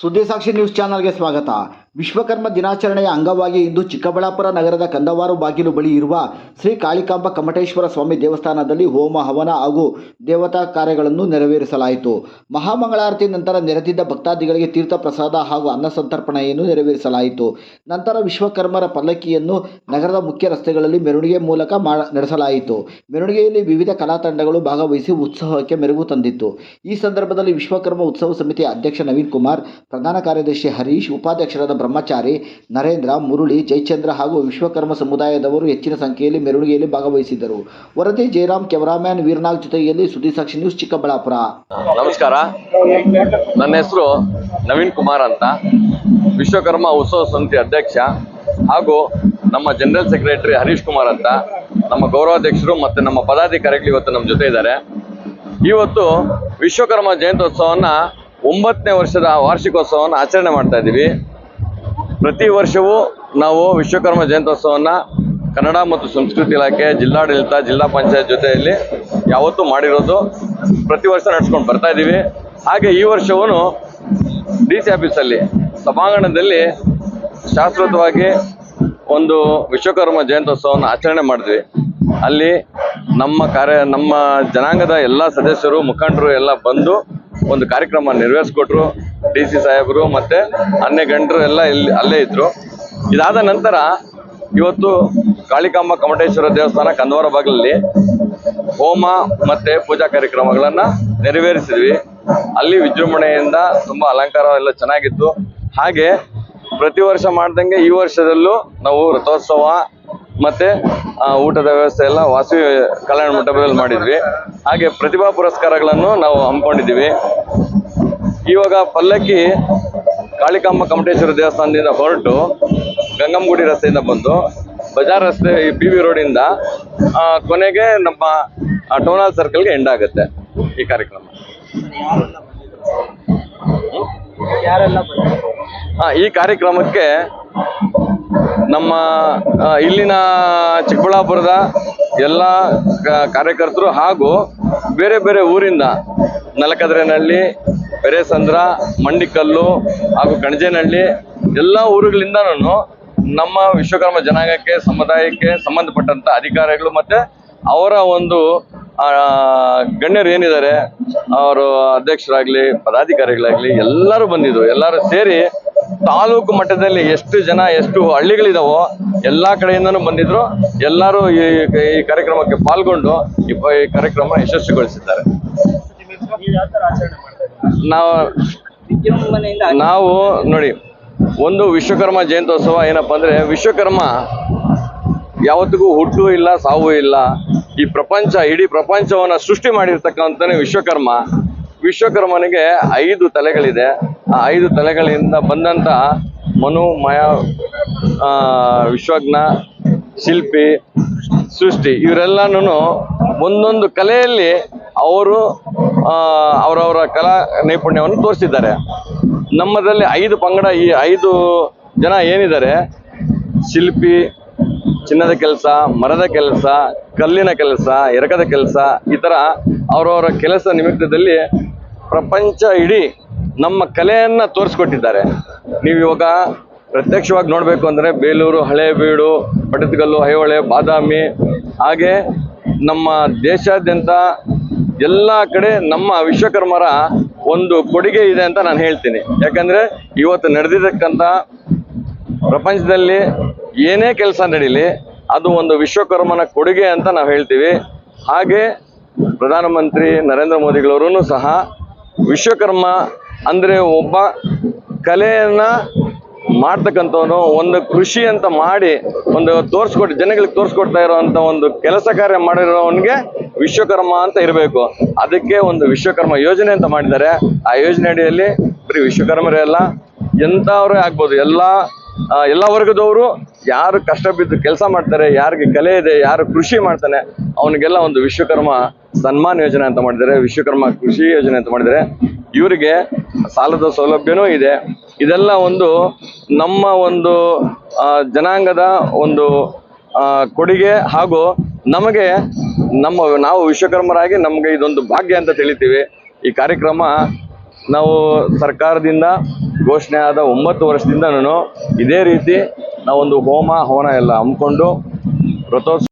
ಸುದ್ದಿಸಾಕ್ಷಿ news ಚಾನಲ್ಗೆ ಸ್ವಾಗತ. ವಿಶ್ವಕರ್ಮ ದಿನಾಚರಣೆಯ ಅಂಗವಾಗಿ ಇಂದು ಚಿಕ್ಕಬಳ್ಳಾಪುರ ನಗರದ ಕಂದವಾರು ಬಾಗಿಲು ಬಳಿ ಇರುವ ಶ್ರೀ ಕಾಳಿಕಾಂಬ ಕಮಟೇಶ್ವರ ಸ್ವಾಮಿ ದೇವಸ್ಥಾನದಲ್ಲಿ ಹೋಮ, ಹವನ ಹಾಗೂ ದೇವತಾ ಕಾರ್ಯಗಳನ್ನು ನೆರವೇರಿಸಲಾಯಿತು. ಮಹಾಮಂಗಳಾರತಿ ನಂತರ ನೆರೆದಿದ್ದ ಭಕ್ತಾದಿಗಳಿಗೆ ತೀರ್ಥ ಪ್ರಸಾದ ಹಾಗೂ ಅನ್ನ ಸಂತರ್ಪಣೆಯನ್ನು ನೆರವೇರಿಸಲಾಯಿತು. ನಂತರ ವಿಶ್ವಕರ್ಮರ ಪಲ್ಲಕ್ಕಿಯನ್ನು ನಗರದ ಮುಖ್ಯ ರಸ್ತೆಗಳಲ್ಲಿ ಮೆರವಣಿಗೆ ಮೂಲಕ ನಡೆಸಲಾಯಿತು. ಮೆರವಣಿಗೆಯಲ್ಲಿ ವಿವಿಧ ಕಲಾ ತಂಡಗಳು ಭಾಗವಹಿಸಿ ಉತ್ಸವಕ್ಕೆ ಮೆರುಗು ತಂದಿತ್ತು. ಈ ಸಂದರ್ಭದಲ್ಲಿ ವಿಶ್ವಕರ್ಮ ಉತ್ಸವ ಸಮಿತಿ ಅಧ್ಯಕ್ಷ ನವೀನ್ ಕುಮಾರ್ ಪ್ರಧಾನ ಕಾರ್ಯದರ್ಶಿ ಹರೀಶ್, ಉಪಾಧ್ಯಕ್ಷರಾದ ಬ್ರಹ್ಮಚಾರಿ, ನರೇಂದ್ರ, ಮುರುಳಿ ಜಯಚಂದ್ರ ಹಾಗೂ ವಿಶ್ವಕರ್ಮ ಸಮುದಾಯದವರು ಹೆಚ್ಚಿನ ಸಂಖ್ಯೆಯಲ್ಲಿ ಮೆರವಣಿಗೆಯಲ್ಲಿ ಭಾಗವಹಿಸಿದ್ದರು. ವರದಿ, ಜಯರಾಮ್ ಕ್ಯಾಮರಾಮ್ಯಾನ್, ವೀರನಾಗ್ ಜೊತೆಯಲ್ಲಿ ಸುದ್ದಿಸಾಕ್ಷಿ ನ್ಯೂಸ್ ಚಿಕ್ಕಬಳ್ಳಾಪುರ. ನಮಸ್ಕಾರ. ನನ್ನ ಹೆಸರು ನವೀನ್ ಕುಮಾರ್ ಅಂತ. ವಿಶ್ವಕರ್ಮ ಉತ್ಸವ ಸಮಿತಿ ಅಧ್ಯಕ್ಷ ಹಾಗೂ ನಮ್ಮ ಜನರಲ್ ಸೆಕ್ರೆಟರಿ ಹರೀಶ್ ಕುಮಾರ್ ಅಂತ. ನಮ್ಮ ಗೌರವಾಧ್ಯಕ್ಷರು ಮತ್ತು ನಮ್ಮ ಪದಾಧಿಕಾರಿಗಳು ಇವತ್ತು ನಮ್ಮ ಜೊತೆ ಇದ್ದಾರೆ. ಇವತ್ತು ವಿಶ್ವಕರ್ಮ ಜಯಂತ್ಯೋತ್ಸವನ್ನ ಒಂಬತ್ತನೇ ವರ್ಷದ ವಾರ್ಷಿಕೋತ್ಸವವನ್ನು ಆಚರಣೆ ಮಾಡ್ತಾ ಇದ್ದೀವಿ. ಪ್ರತಿ ವರ್ಷವೂ ನಾವು ವಿಶ್ವಕರ್ಮ ಜಯಂತ್ಯೋತ್ಸವವನ್ನು ಕನ್ನಡ ಮತ್ತು ಸಂಸ್ಕೃತಿ ಇಲಾಖೆ, ಜಿಲ್ಲಾಡಳಿತ, ಜಿಲ್ಲಾ ಪಂಚಾಯತ್ ಜೊತೆಯಲ್ಲಿ ಯಾವತ್ತೂ ಮಾಡಿರೋದು ಪ್ರತಿ ವರ್ಷ ನಡೆಸ್ಕೊಂಡು ಬರ್ತಾ ಇದ್ದೀವಿ. ಹಾಗೆ ಈ ವರ್ಷವೂ ಡಿ ಸಿ ಆಫೀಸಲ್ಲಿ, ಸಭಾಂಗಣದಲ್ಲಿ ಶಾಶ್ವತವಾಗಿ ಒಂದು ವಿಶ್ವಕರ್ಮ ಜಯಂತ್ಯೋತ್ಸವವನ್ನು ಆಚರಣೆ ಮಾಡಿದ್ವಿ. ಅಲ್ಲಿ ನಮ್ಮ ಕಾರ್ಯ, ನಮ್ಮ ಜನಾಂಗದ ಎಲ್ಲ ಸದಸ್ಯರು, ಮುಖಂಡರು ಎಲ್ಲ ಬಂದು ಒಂದು ಕಾರ್ಯಕ್ರಮ ನೆರವೇರಿಸ್ಕೊಟ್ರು ಡಿ ಸಿ ಸಾಹೇಬರು ಮತ್ತೆ ಅನ್ನೆ ಗಂಡರು ಎಲ್ಲ ಇಲ್ಲಿ ಅಲ್ಲೇ ಇದ್ರು. ಇದಾದ ನಂತರ ಇವತ್ತು ಕಾಳಿಕಾಂಬ ಕಮಟೇಶ್ವರ ದೇವಸ್ಥಾನ ಕಂದವರ ಬಾಗಿಲಲ್ಲಿ ಹೋಮ ಮತ್ತೆ ಪೂಜಾ ಕಾರ್ಯಕ್ರಮಗಳನ್ನ ನೆರವೇರಿಸಿದ್ವಿ. ಅಲ್ಲಿ ವಿಜೃಂಭಣೆಯಿಂದ ತುಂಬಾ ಅಲಂಕಾರ ಎಲ್ಲ ಚೆನ್ನಾಗಿತ್ತು. ಹಾಗೆ ಪ್ರತಿ ವರ್ಷ ಮಾಡ್ದಂಗೆ ಈ ವರ್ಷದಲ್ಲೂ ನಾವು ರಥೋತ್ಸವ ಮತ್ತೆ ಊಟದ ವ್ಯವಸ್ಥೆ ಎಲ್ಲ ವಾಸವಿ ಕಲ್ಯಾಣ ಮಂಟಪದಲ್ಲಿ ಮಾಡಿದ್ವಿ. ಹಾಗೆ ಪ್ರತಿಭಾ ಪುರಸ್ಕಾರಗಳನ್ನು ನಾವು ಹಮ್ಮಿಕೊಂಡಿದ್ದೀವಿ. ಇವಾಗ ಪಲ್ಲಕ್ಕಿ ಕಾಳಿಕಾಂಬ ಕಮಟೇಶ್ವರ ದೇವಸ್ಥಾನದಿಂದ ಹೊರಟು ಗಂಗಮ್ಮಗುಡಿ ರಸ್ತೆಯಿಂದ ಬಂದು ಬಜಾರ್ ರಸ್ತೆ ಈ ಪಿ ವಿ ರೋಡಿಂದ ಕೊನೆಗೆ ನಮ್ಮ ಟೋನಾಲ್ ಸರ್ಕಲ್ಗೆ ಎಂಡ್ ಆಗುತ್ತೆ ಈ ಕಾರ್ಯಕ್ರಮ. ಈ ಕಾರ್ಯಕ್ರಮಕ್ಕೆ ನಮ್ಮ ಇಲ್ಲಿನ ಚಿಕ್ಕಬಳ್ಳಾಪುರದ ಎಲ್ಲ ಕಾರ್ಯಕರ್ತರು ಹಾಗೂ ಬೇರೆ ಬೇರೆ ಊರಿಂದ ನಲಕದ್ರೆನಹಳ್ಳಿ ಬೆರೆಸಂದ್ರ ಮಂಡಿಕಲ್ಲು ಹಾಗೂ ಕಣಜೇನಹಳ್ಳಿ ಎಲ್ಲ ಊರುಗಳಿಂದನೂ ನಮ್ಮ ವಿಶ್ವಕರ್ಮ ಜನಾಂಗಕ್ಕೆ, ಸಮುದಾಯಕ್ಕೆ ಸಂಬಂಧಪಟ್ಟಂತ ಅಧಿಕಾರಿಗಳು ಮತ್ತೆ ಅವರ ಒಂದು ಗಣ್ಯರು ಏನಿದ್ದಾರೆ, ಅವರು ಅಧ್ಯಕ್ಷರಾಗ್ಲಿ, ಪದಾಧಿಕಾರಿಗಳಾಗ್ಲಿ ಎಲ್ಲರೂ ಬಂದಿದ್ರು. ಎಲ್ಲರೂ ಸೇರಿ ತಾಲೂಕು ಮಟ್ಟದಲ್ಲಿ ಎಷ್ಟು ಜನ, ಎಷ್ಟು ಹಳ್ಳಿಗಳಿದಾವೋ ಎಲ್ಲಾ ಕಡೆಯಿಂದನೂ ಬಂದಿದ್ರು. ಎಲ್ಲರೂ ಈ ಈ ಕಾರ್ಯಕ್ರಮಕ್ಕೆ ಪಾಲ್ಗೊಂಡು ಈ ಕಾರ್ಯಕ್ರಮ ಯಶಸ್ವಿಗೊಳಿಸಿದ್ದಾರೆ. ನಾವು ನಾವು ನೋಡಿ, ಒಂದು ವಿಶ್ವಕರ್ಮ ಜಯಂತ್ಯೋತ್ಸವ ಏನಪ್ಪಾ ಅಂದ್ರೆ ವಿಶ್ವಕರ್ಮ ಯಾವತ್ತಿಗೂ ಹುಟ್ಟು ಇಲ್ಲ, ಸಾವು ಇಲ್ಲ. ಈ ಪ್ರಪಂಚ, ಇಡೀ ಪ್ರಪಂಚವನ್ನ ಸೃಷ್ಟಿ ಮಾಡಿರ್ತಕ್ಕಂಥ ವಿಶ್ವಕರ್ಮ. ವಿಶ್ವಕರ್ಮನಿಗೆ ಐದು ತಲೆಗಳಿದೆ. ಆ ಐದು ತಲೆಗಳಿಂದ ಬಂದಂತ ಮನು, ಮಯ ವಿಶ್ವಜ್ಞ, ಶಿಲ್ಪಿ, ಸೃಷ್ಟಿ ಇವರೆಲ್ಲನೂ ಒಂದೊಂದು ಕಲೆಯಲ್ಲಿ ಅವರು ಅವರವರ ಕಲಾ ನೈಪುಣ್ಯವನ್ನು ತೋರಿಸಿದ್ದಾರೆ. ನಮ್ಮದಲ್ಲಿ ಐದು ಪಂಗಡ, ಈ ಐದು ಜನ ಏನಿದ್ದಾರೆ? ಶಿಲ್ಪಿ, ಚಿನ್ನದ ಕೆಲಸ, ಮರದ ಕೆಲಸ, ಕಲ್ಲಿನ ಕೆಲಸ, ಎರಕದ ಕೆಲಸ, ಈ ಥರ ಅವರವರ ಕೆಲಸ ನಿಮಿತ್ತದಲ್ಲಿ ಪ್ರಪಂಚ ಇಡೀ ನಮ್ಮ ಕಲೆಯನ್ನ ತೋರಿಸ್ಕೊಟ್ಟಿದ್ದಾರೆ. ನೀವು ಇವಾಗ ಪ್ರತ್ಯಕ್ಷವಾಗಿ ನೋಡಬೇಕು ಅಂದರೆ ಬೇಲೂರು ಹಳೇಬೀಡು ಪಟ್ಟದಕಲ್ಲು ಐಹೊಳೆ, ಬಾದಾಮಿ, ಹಾಗೆ ನಮ್ಮ ದೇಶಾದ್ಯಂತ ಎಲ್ಲ ಕಡೆ ನಮ್ಮ ವಿಶ್ವಕರ್ಮರ ಒಂದು ಕೊಡುಗೆ ಇದೆ ಅಂತ ನಾನು ಹೇಳ್ತೀನಿ. ಯಾಕಂದ್ರೆ ಇವತ್ತು ನಡೆದಿರ್ತಕ್ಕಂಥ ಪ್ರಪಂಚದಲ್ಲಿ ಏನೇ ಕೆಲಸ ನಡೀಲಿ, ಅದು ಒಂದು ವಿಶ್ವಕರ್ಮನ ಕೊಡುಗೆ ಅಂತ ನಾವು ಹೇಳ್ತೀವಿ. ಹಾಗೆ ಪ್ರಧಾನಮಂತ್ರಿ ನರೇಂದ್ರ ಮೋದಿಗಳವರು ಸಹ ವಿಶ್ವಕರ್ಮ ಅಂದರೆ ಒಬ್ಬ ಕಲೆಯನ್ನ ಮಾಡ್ತಕ್ಕಂಥವನು, ಒಂದು ಕೃಷಿ ಅಂತ ಮಾಡಿ, ಒಂದು ತೋರಿಸ್ಕೊಟ್ಟು ಜನಗಳಿಗೆ ತೋರಿಸ್ಕೊಡ್ತಾ ಇರೋವಂಥ ಒಂದು ಕೆಲಸ ಕಾರ್ಯ ಮಾಡಿರೋವನಿಗೆ ವಿಶ್ವಕರ್ಮ ಅಂತ ಇರಬೇಕು. ಅದಕ್ಕೆ ಒಂದು ವಿಶ್ವಕರ್ಮ ಯೋಜನೆ ಅಂತ ಮಾಡಿದ್ದಾರೆ. ಆ ಯೋಜನೆ ಅಡಿಯಲ್ಲಿ ಬರೀ ವಿಶ್ವಕರ್ಮರೇ ಅಲ್ಲ, ಎಂಥವ್ರೇ ಆಗ್ಬೋದು. ಎಲ್ಲ ಎಲ್ಲ ವರ್ಗದವರು ಯಾರು ಕಷ್ಟ ಬಿದ್ದು ಕೆಲಸ ಮಾಡ್ತಾರೆ, ಯಾರಿಗೆ ಕಲೆ ಇದೆ, ಯಾರು ಕೃಷಿ ಮಾಡ್ತಾನೆ, ಅವನಿಗೆಲ್ಲ ಒಂದು ವಿಶ್ವಕರ್ಮ ಸನ್ಮಾನ್ ಯೋಜನೆ ಅಂತ ಮಾಡಿದ್ದಾರೆ. ವಿಶ್ವಕರ್ಮ ಕೃಷಿ ಯೋಜನೆ ಅಂತ ಮಾಡಿದ್ದಾರೆ. ಇವರಿಗೆ ಸಾಲದ ಸೌಲಭ್ಯನೂ ಇದೆ. ಇದೆಲ್ಲ ಒಂದು ನಮ್ಮ ಒಂದು ಜನಾಂಗದ ಒಂದು ಕೊಡುಗೆ ಹಾಗೂ ನಮಗೆ ನಮ್ಮ, ನಾವು ವಿಶ್ವಕರ್ಮರಾಗಿ ನಮಗೆ ಇದೊಂದು ಭಾಗ್ಯ ಅಂತ ತಿಳಿತೀವಿ. ಈ ಕಾರ್ಯಕ್ರಮ ನಾವು ಸರ್ಕಾರದಿಂದ ಘೋಷಣೆ ಆದ ಒಂಬತ್ತು ವರ್ಷದಿಂದನೂ ಇದೇ ರೀತಿ ನಾವೊಂದು ಹೋಮ, ಹವನ ಎಲ್ಲ ಹಮ್ಮಿಕೊಂಡು ರಥೋತ್ಸವ